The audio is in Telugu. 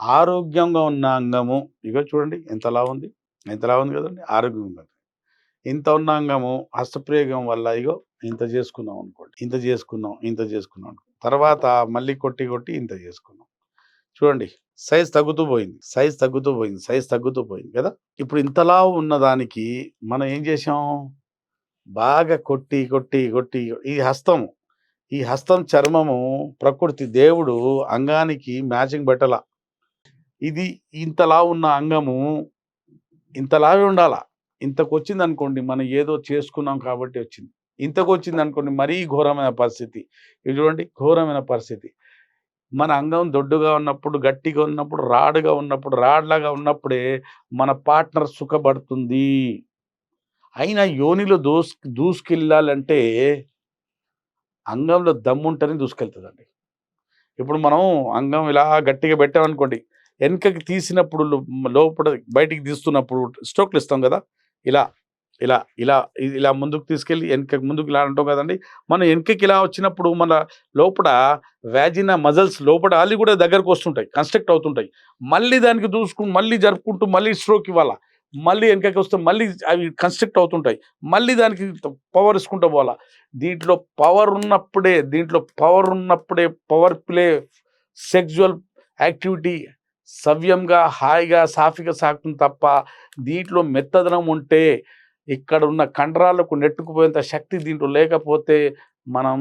ఆరోగ్యంగా ఉన్న అంగము ఇగో చూడండి ఎంతలా ఉంది ఎంతలా ఉంది కదండి ఆరోగ్యంగా ఇంత ఉన్న అంగము హస్తప్రయోగం వల్ల ఇగో ఇంత చేసుకున్నాం అనుకోండి ఇంత చేసుకున్నాం ఇంత చేసుకున్నాం అనుకో. తర్వాత మళ్ళీ కొట్టి కొట్టి ఇంత చేసుకున్నాం. చూడండి సైజ్ తగ్గుతూ పోయింది సైజ్ తగ్గుతూ పోయింది సైజ్ తగ్గుతూ పోయింది కదా. ఇప్పుడు ఇంతలా ఉన్నదానికి మనం ఏం చేసాం బాగా కొట్టి కొట్టి కొట్టి ఈ హస్తము ఈ హస్తం చర్మము ప్రకృతి దేవుడు అంగానికి మ్యాచింగ్ పెట్టలా. ఇది ఇంతలా ఉన్న అంగము ఇంతలాగే ఉండాల? ఇంతకు వచ్చింది అనుకోండి మనం ఏదో చేసుకున్నాం కాబట్టి వచ్చింది. ఇంతకు వచ్చింది అనుకోండి మరీ ఘోరమైన పరిస్థితి. ఇది చూడండి ఘోరమైన పరిస్థితి. మన అంగం దొడ్డుగా ఉన్నప్పుడు గట్టిగా ఉన్నప్పుడు రాడుగా ఉన్నప్పుడు రాడ్లాగా ఉన్నప్పుడే మన పార్ట్నర్ సుఖపడుతుంది. అయినా యోనిలో దూస్ దూసుకెళ్ళాలంటే అంగంలో దమ్ముంటేనే దూసుకెళ్తుందండి. ఇప్పుడు మనం అంగం ఇలా గట్టిగా పెట్టామనుకోండి వెనకకి తీసినప్పుడు లోపల బయటికి తీస్తున్నప్పుడు స్ట్రోక్లు ఇస్తాం కదా? ఇలా ఇలా ఇలా ఇలా ముందుకు తీసుకెళ్ళి వెనుకకి ముందుకు ఇలా అంటాం కదండి. మనం వెనకకి ఇలా వచ్చినప్పుడు మన లోపల వ్యాజిన మజల్స్ లోపల అల్లి కూడా దగ్గరకు వస్తుంటాయి కన్స్ట్రక్ట్ అవుతుంటాయి. మళ్ళీ దానికి చూసుకుని మళ్ళీ జరుపుకుంటూ మళ్ళీ స్ట్రోక్ ఇవ్వాలా? మళ్ళీ వెనకకి వస్తే మళ్ళీ అవి కన్స్ట్రక్ట్ అవుతుంటాయి. మళ్ళీ దానికి పవర్ ఇసుకుంటూ పోవాలా? దీంట్లో పవర్ ఉన్నప్పుడే దీంట్లో పవర్ ఉన్నప్పుడే పవర్ ప్లే సెక్జువల్ యాక్టివిటీ సవ్యంగా హాయిగా సాఫీగా సాగుతుంది తప్ప దీంట్లో మెత్తదనం ఉంటే ఇక్కడ ఉన్న కండరాలకు నెట్టుకుపోయేంత శక్తి దీంట్లో లేకపోతే మనం